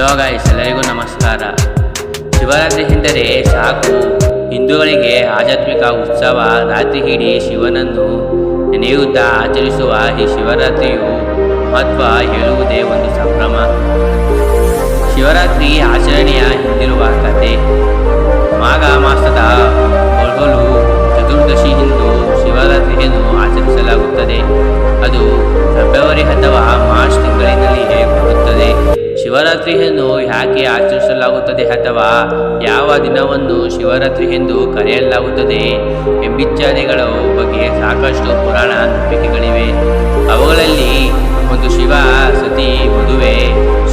Hello guys ಎಲ್ಲರಿಗೂ ನಮಸ್ಕಾರ. ಶಿವರಾತ್ರಿ ಎಂದರೆ ಸಾಕು. ಹಿಂದೂಗಳಿಗೆ ಆಧ್ಯಾತ್ಮಿಕ ಉತ್ಸವ ರಾತ್ರಿ ಹಿಡಿ ಶಿವನನ್ನು ನೆನೆಯುತ್ತಾ ಆಚರಿಸುವ ಈ ಶಿವರಾತ್ರಿಯು ಮಹತ್ವ ಹೇಳುವುದೇ ಒಂದು ಸಂಭ್ರಮ. ಶಿವರಾತ್ರಿ ಆಚರಣೆಯ ಹಿಂದಿರುವ ಕತೆ ಮಾಘ ಮಾಸದ ಮೊದಲು ಚತುರ್ದಶಿ ಹಿಂದೂ ಶಿವರಾತ್ರಿಯನ್ನು ಆಚರಿಸಲಾಗುತ್ತದೆ. ಶಿವರಾತ್ರಿಯನ್ನು ಯಾಕೆ ಆಚರಿಸಲಾಗುತ್ತದೆ ಅಥವಾ ಯಾವ ದಿನವನ್ನು ಶಿವರಾತ್ರಿ ಎಂದು ಕರೆಯಲಾಗುತ್ತದೆ ಎಂಬಿತ್ಯಾದಿಗಳ ಬಗ್ಗೆ ಸಾಕಷ್ಟು ಪುರಾಣ ನಂಬಿಕೆಗಳಿವೆ. ಅವುಗಳಲ್ಲಿ ಒಂದು ಶಿವ ಸತಿ ಮದುವೆ,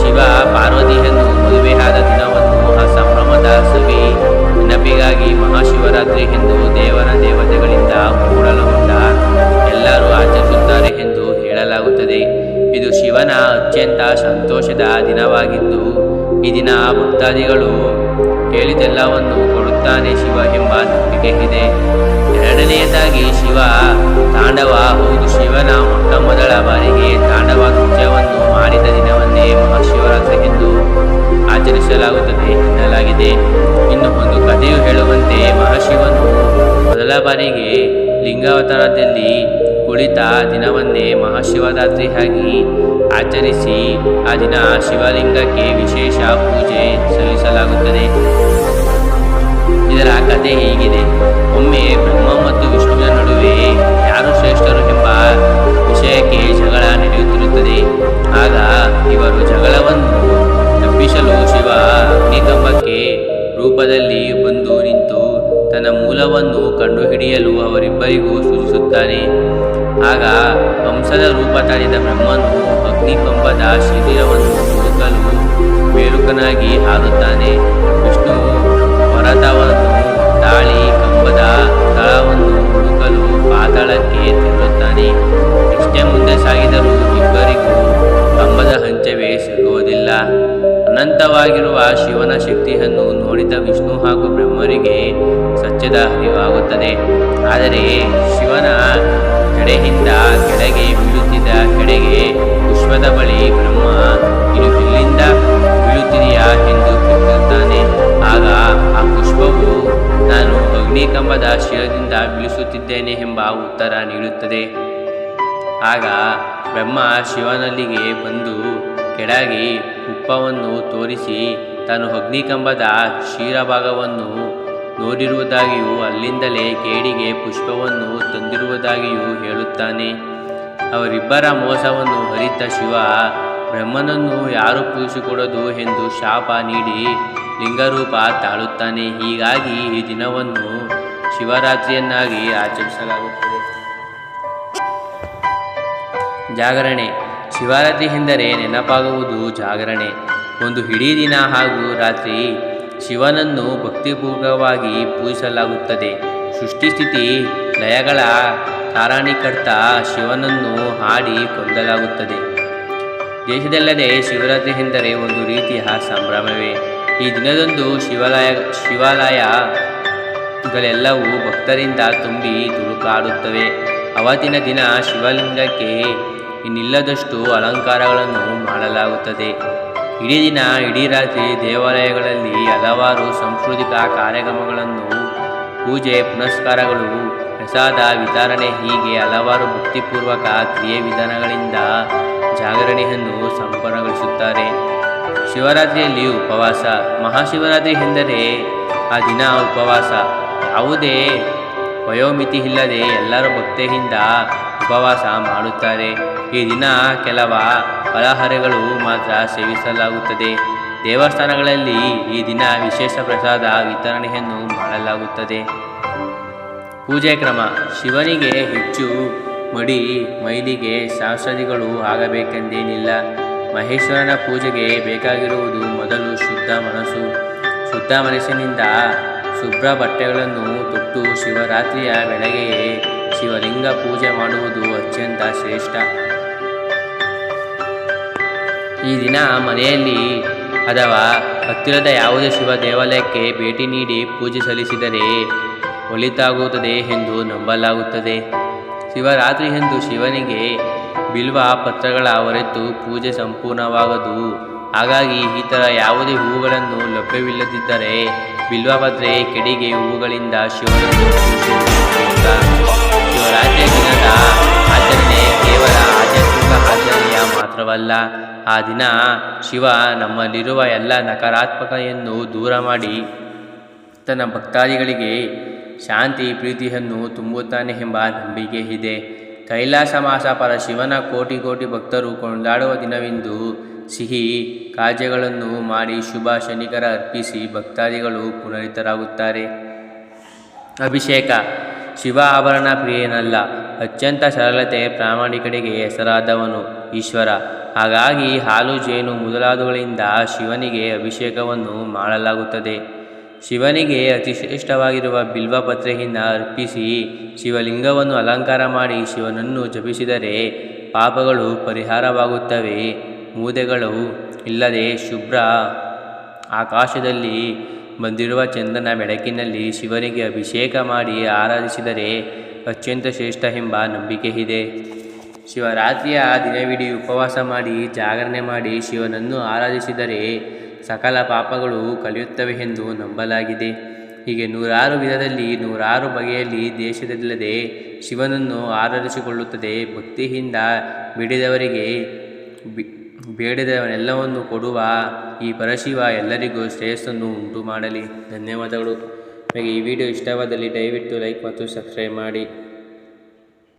ಶಿವ ಪಾರ್ವತಿಯನ್ನು ಮದುವೆಯಾದ ದಿನವನ್ನು ಆ ಸಂಭ್ರಮದ ಸವಿ ನೆನಪಿಗಾಗಿ ಮಹಾಶಿವರಾತ್ರಿ ಎಂದು ದೇವರ ದೇವತೆಗಳಿಂದ ಮೂಡಲಗೊಂಡ ಎಲ್ಲರೂ ಆಚರಿಸುತ್ತಾರೆ ಎಂದು ಹೇಳಲಾಗುತ್ತದೆ. ಇದು ಶಿವನ ಅತ್ಯಂತ ಸಂತೋಷದ ದಿನವಾಗಿದ್ದು, ಈ ದಿನ ಭಕ್ತಾದಿಗಳು ಕೇಳಿದೆಲ್ಲವನ್ನು ಕೊಡುತ್ತಾನೆ ಶಿವ ಎಂಬ ನಂಬಿಕೆ ಇದೆ. ಎರಡನೆಯದಾಗಿ ಶಿವ ತಾಂಡವ, ಹೌದು ಶಿವನ ಮೊಟ್ಟ ಮೊದಲ ಬಾರಿಗೆ ತಾಂಡವ ನೃತ್ಯವನ್ನು ಮಾಡಿದ ದಿನವನ್ನೇ ಮಹಾಶಿವರಾತ್ರಿ ಎಂದು ಆಚರಿಸಲಾಗುತ್ತದೆ ಎನ್ನಲಾಗಿದೆ. ಇನ್ನು ಒಂದು ಕಥೆಯು ಹೇಳುವಂತೆ ಮಹಾಶಿವನು ಮೊದಲ ಬಾರಿಗೆ ಲಿಂಗಾವತಾರದಲ್ಲಿ ಕುಳಿತ ದಿನವನ್ನೇ ಮಹಾಶಿವರಾತ್ರಿಯಾಗಿ ಆಚರಿಸಿ ಆ ದಿನ ಶಿವಲಿಂಗಕ್ಕೆ ವಿಶೇಷ ಪೂಜೆ ಸಲ್ಲಿಸಲಾಗುತ್ತದೆ. ಇದರ ಕಥೆ ಹೀಗಿದೆ. ಒಮ್ಮೆ ಬ್ರಹ್ಮ ಮತ್ತು ವಿಷ್ಣುವಿನ ನಡುವೆ ಯಾರು ಶ್ರೇಷ್ಠರು ಎಂಬ ವಿಷಯಕ್ಕೆ ಜಗಳ ನಡೆಯುತ್ತಿರುತ್ತದೆ. ಆಗ ಇವರು ಜಗಳವನ್ನು ತಪ್ಪಿಸಲು ಶಿವ ಅಗ್ನಿಕಂಬಕ್ಕೆ ರೂಪದಲ್ಲಿ ಬಂದು ತನ್ನ ಮೂಲವನ್ನು ಕಂಡುಹಿಡಿಯಲು ಅವರಿಬ್ಬರಿಗೂ ಸೂಚಿಸುತ್ತಾನೆ. ಆಗ ಹಂಸದ ರೂಪ ತಾಳಿದ ಬ್ರಹ್ಮನು ಅಗ್ನಿಕಂಬದ ಶಿಬಿರವನ್ನು ಹುಡುಕಲು ಮೇಲುಕನಾಗಿ ಹಾರುತ್ತಾನೆ. ವಿಷ್ಣು ಹೊರತವನ್ನು ಶಕ್ತಿಯನ್ನು ನೋಡಿದ ವಿಷ್ಣು ಹಾಗೂ ಬ್ರಹ್ಮರಿಗೆ ಸತ್ಯದ ಅರಿವಾಗುತ್ತದೆ ಆದರೆ ಶಿವನ ಕಡೆಯಿಂದ ಕೆಳಗೆ ಬೀಳುತ್ತಿದ್ದ ಕಡೆಗೆ ಪುಷ್ಪದ ಬಳಿ ಬ್ರಹ್ಮ ಇದು ಇಲ್ಲಿಂದ ಬೀಳುತ್ತಿದೆಯಾ ಎಂದು ಕೇಳುತ್ತಾನೆ ಆಗ ಆ ಪುಷ್ಪವು, ನಾನು ಅಗ್ನಿಕಂಬದ ಶಿರದಿಂದ ಬೀಳಿಸುತ್ತಿದ್ದೇನೆ ಎಂಬ ಉತ್ತರ ನೀಡುತ್ತದೆ. ಆಗ ಬ್ರಹ್ಮ ಶಿವನಲ್ಲಿಗೆ ಬಂದು ಕೆಳಗೆ ಉಪ್ಪವನ್ನು ತೋರಿಸಿ ತಾನು ಅಗ್ನಿಕಂಬದ ಕ್ಷೀರಭಾಗವನ್ನು ನೋಡಿರುವುದಾಗಿಯೂ ಅಲ್ಲಿಂದಲೇ ಕೇಡಿಗೆ ಪುಷ್ಪವನ್ನು ತಂದಿರುವುದಾಗಿಯೂ ಹೇಳುತ್ತಾನೆ. ಅವರಿಬ್ಬರ ಮೋಸವನ್ನು ಹರಿತ ಶಿವ, ಬ್ರಹ್ಮನನ್ನು ಯಾರು ಪೂಜಿಸಿಕೊಡದು ಎಂದು ಶಾಪ ನೀಡಿ ಲಿಂಗರೂಪ ತಾಳುತ್ತಾನೆ. ಹೀಗಾಗಿ ಈ ದಿನವನ್ನು ಶಿವರಾತ್ರಿಯನ್ನಾಗಿ ಆಚರಿಸಲಾಗುತ್ತದೆ. ಜಾಗರಣೆ. ಶಿವರಾತ್ರಿ ಎಂದರೆ ನೆನಪಾಗುವುದು ಜಾಗರಣೆ. ಒಂದು ಇಡೀ ದಿನ ಹಾಗೂ ರಾತ್ರಿ ಶಿವನನ್ನು ಭಕ್ತಿಪೂರ್ವಕವಾಗಿ ಪೂಜಿಸಲಾಗುತ್ತದೆ. ಸೃಷ್ಟಿಸ್ಥಿತಿ ಲಯಗಳ ಕಾರಣೀಕರ್ತ ಶಿವನನ್ನು ಹಾಡಿ ಕೊಂದಲಾಗುತ್ತದೆ. ದೇಶದಲ್ಲದೆ ಶಿವರಾತ್ರಿ ಎಂದರೆ ಒಂದು ರೀತಿಯ ಸಂಭ್ರಮವೇ. ಈ ದಿನದಂದು ಶಿವಾಲಯ, ಶಿವಾಲಯಗಳೆಲ್ಲವೂ ಭಕ್ತರಿಂದ ತುಂಬಿ ತುಳುಕಾಡುತ್ತವೆ ಅವತ್ತಿನ ದಿನ ಶಿವಲಿಂಗಕ್ಕೆ ಇನ್ನಿಲ್ಲದಷ್ಟು ಅಲಂಕಾರಗಳನ್ನು ಮಾಡಲಾಗುತ್ತದೆ. ಇಡೀ ದಿನ, ಇಡೀ ರಾತ್ರಿ ದೇವಾಲಯಗಳಲ್ಲಿ ಹಲವಾರು ಸಾಂಸ್ಕೃತಿಕ ಕಾರ್ಯಕ್ರಮಗಳನ್ನು, ಪೂಜೆ, ಪುನಸ್ಕಾರಗಳು, ಪ್ರಸಾದ ವಿತರಣೆ ಹೀಗೆ ಹಲವಾರು ಭಕ್ತಿಪೂರ್ವಕ ಕ್ರಿಯೆ ವಿಧಾನಗಳಿಂದ ಜಾಗರಣೆಯನ್ನು ಸಂಪನ್ನಗೊಳಿಸುತ್ತಾರೆ. ಶಿವರಾತ್ರಿಯಲ್ಲಿ ಉಪವಾಸ. ಮಹಾಶಿವರಾತ್ರಿ ಎಂದರೆ ಆ ದಿನ ಉಪವಾಸ. ಯಾವುದೇ ವಯೋಮಿತಿ ಇಲ್ಲದೆ ಎಲ್ಲರೂ ಭಕ್ತಿಯಿಂದ ಉಪವಾಸ ಮಾಡುತ್ತಾರೆ. ಈ ದಿನ ಕೆಲವ ಫಲಹಾರಗಳು ಮಾತ್ರ ಸೇವಿಸಲಾಗುತ್ತದೆ. ದೇವಸ್ಥಾನಗಳಲ್ಲಿ ಈ ದಿನ ವಿಶೇಷ ಪ್ರಸಾದ ವಿತರಣೆಯನ್ನು ಮಾಡಲಾಗುತ್ತದೆ. ಪೂಜೆ ಕ್ರಮ, ಶಿವನಿಗೆ ಹೆಚ್ಚು ಮಡಿ, ಮೈಲಿಗೆ ಶಾಸ್ತ್ರಿಗಳು ಆಗಬೇಕೆಂದೇನಿಲ್ಲ. ಮಹೇಶ್ವರನ ಪೂಜೆಗೆ ಬೇಕಾಗಿರುವುದು ಮೊದಲು ಶುದ್ಧ ಮನಸ್ಸು. ಶುದ್ಧ ಮನಸ್ಸಿನಿಂದ ಶುಭ್ರ ಬಟ್ಟೆಗಳನ್ನು ತೊಟ್ಟು ಶಿವರಾತ್ರಿಯ ಬೆಳಗ್ಗೆಯೇ ಶಿವಲಿಂಗ ಪೂಜೆ ಮಾಡುವುದು ಅತ್ಯಂತ ಶ್ರೇಷ್ಠ. ಈ ದಿನ ಮನೆಯಲ್ಲಿ ಅಥವಾ ಹತ್ತಿರದ ಯಾವುದೇ ಶಿವ ದೇವಾಲಯಕ್ಕೆ ಭೇಟಿ ನೀಡಿ ಪೂಜೆ ಸಲ್ಲಿಸಿದರೆ ಒಳಿತಾಗುತ್ತದೆ ಎಂದು ನಂಬಲಾಗುತ್ತದೆ. ಶಿವರಾತ್ರಿ ಎಂದು ಶಿವನಿಗೆ ಬಿಲ್ವ ಪತ್ರಗಳ ಹೊರತು ಪೂಜೆ ಸಂಪೂರ್ಣವಾಗದು. ಹಾಗಾಗಿ ಈ ಥರ ಯಾವುದೇ ಹೂವುಗಳನ್ನು ಲಭ್ಯವಿಲ್ಲದಿದ್ದರೆ ಬಿಲ್ವಪತ್ರೆ ಕೆಡಿಗೆ ಹೂವುಗಳಿಂದ ಶಿವನನ್ನು ಶಿವರಾತ್ರಿ ಶಿವರಾತ್ರಿಯ ದಿನದ ಆಚರಣೆ ಕೇವಲ ಆಧ್ಯಾತ್ಮಿಕ ಆಚರಣೆಯ ಮಾತ್ರವಲ್ಲ. ಆ ದಿನ ಶಿವ ನಮ್ಮಲ್ಲಿರುವ ಎಲ್ಲ ನಕಾರಾತ್ಮಕೆಯನ್ನು ದೂರ ಮಾಡಿ ತನ್ನ ಭಕ್ತಾದಿಗಳಿಗೆ ಶಾಂತಿ ಪ್ರೀತಿಯನ್ನು ತುಂಬುತ್ತಾನೆ ಎಂಬ ನಂಬಿಕೆ ಇದೆ. ಕೈಲಾಸ ಮಾಸ ಪರ ಶಿವನ ಕೋಟಿ ಕೋಟಿ ಭಕ್ತರು ಕೊಂಡಾಡುವ ದಿನವೆಂದು ಸಿಹಿ ಕಾರ್ಯಗಳನ್ನು ಮಾಡಿ ಶುಭ ಶನಿಕರ ಅರ್ಪಿಸಿ ಭಕ್ತಾದಿಗಳು ಪುನರಿತರಾಗುತ್ತಾರೆ. ಅಭಿಷೇಕ ಶಿವ ಆಭರಣ ಪ್ರಿಯನಲ್ಲ, ಅತ್ಯಂತ ಸರಳತೆ ಪ್ರಾಮಾಣಿಕರಿಗೆ ಹೆಸರಾದವನು ಈಶ್ವರ. ಹಾಗಾಗಿ ಹಾಲು ಜೇನು ಮೊದಲಾದವುಗಳಿಂದ ಶಿವನಿಗೆ ಅಭಿಷೇಕವನ್ನು ಮಾಡಲಾಗುತ್ತದೆ. ಶಿವನಿಗೆ ಅತಿ ಶ್ರೇಷ್ಠವಾಗಿರುವ ಬಿಲ್ವಪತ್ರೆಯಿಂದ ಅರ್ಪಿಸಿ ಶಿವಲಿಂಗವನ್ನು ಅಲಂಕಾರ ಮಾಡಿ ಶಿವನನ್ನು ಜಪಿಸಿದರೆ ಪಾಪಗಳು ಪರಿಹಾರವಾಗುತ್ತವೆ. ಮೂದೆಗಳು ಇಲ್ಲದೆ ಶುಭ್ರ ಆಕಾಶದಲ್ಲಿ ಬಂದಿರುವ ಚಂದನ ಬೆಳಕಿನಲ್ಲಿ ಶಿವನಿಗೆ ಅಭಿಷೇಕ ಮಾಡಿ ಆರಾಧಿಸಿದರೆ ಅತ್ಯಂತ ಶ್ರೇಷ್ಠ ಎಂಬ ನಂಬಿಕೆ ಇದೆ ಶಿವರಾತ್ರಿಯ ದಿನವಿಡೀ ಉಪವಾಸ ಮಾಡಿ, ಜಾಗರಣೆ ಮಾಡಿ ಶಿವನನ್ನು ಆರಾಧಿಸಿದರೆ ಸಕಲ ಪಾಪಗಳು ಕಲಿಯುತ್ತವೆ ಎಂದು ನಂಬಲಾಗಿದೆ. ಹೀಗೆ ನೂರಾರು ವಿಧದಲ್ಲಿ, ನೂರಾರು ಬಗೆಯಲ್ಲಿ ದೇಶದಲ್ಲದೆ ಶಿವನನ್ನು ಆರಾಧಿಸಿಕೊಳ್ಳುತ್ತದೆ. ಭಕ್ತಿಯಿಂದ ಬಿಡಿದವರಿಗೆ ಬಿ- ಬೇಡಿದವನೆಲ್ಲವನ್ನು ಕೊಡುವ ಈ ಪರಶಿವ ಎಲ್ಲರಿಗೂ ಶ್ರೇಯಸ್ಸನ್ನು ಉಂಟು ಮಾಡಲಿ ಧನ್ಯವಾದಗಳು. ಹಾಗೆ ಈ ವಿಡಿಯೋ ಇಷ್ಟವಾದಲ್ಲಿ ದಯವಿಟ್ಟು ಲೈಕ್ ಮತ್ತು ಸಬ್ಸ್ಕ್ರೈಬ್ ಮಾಡಿ.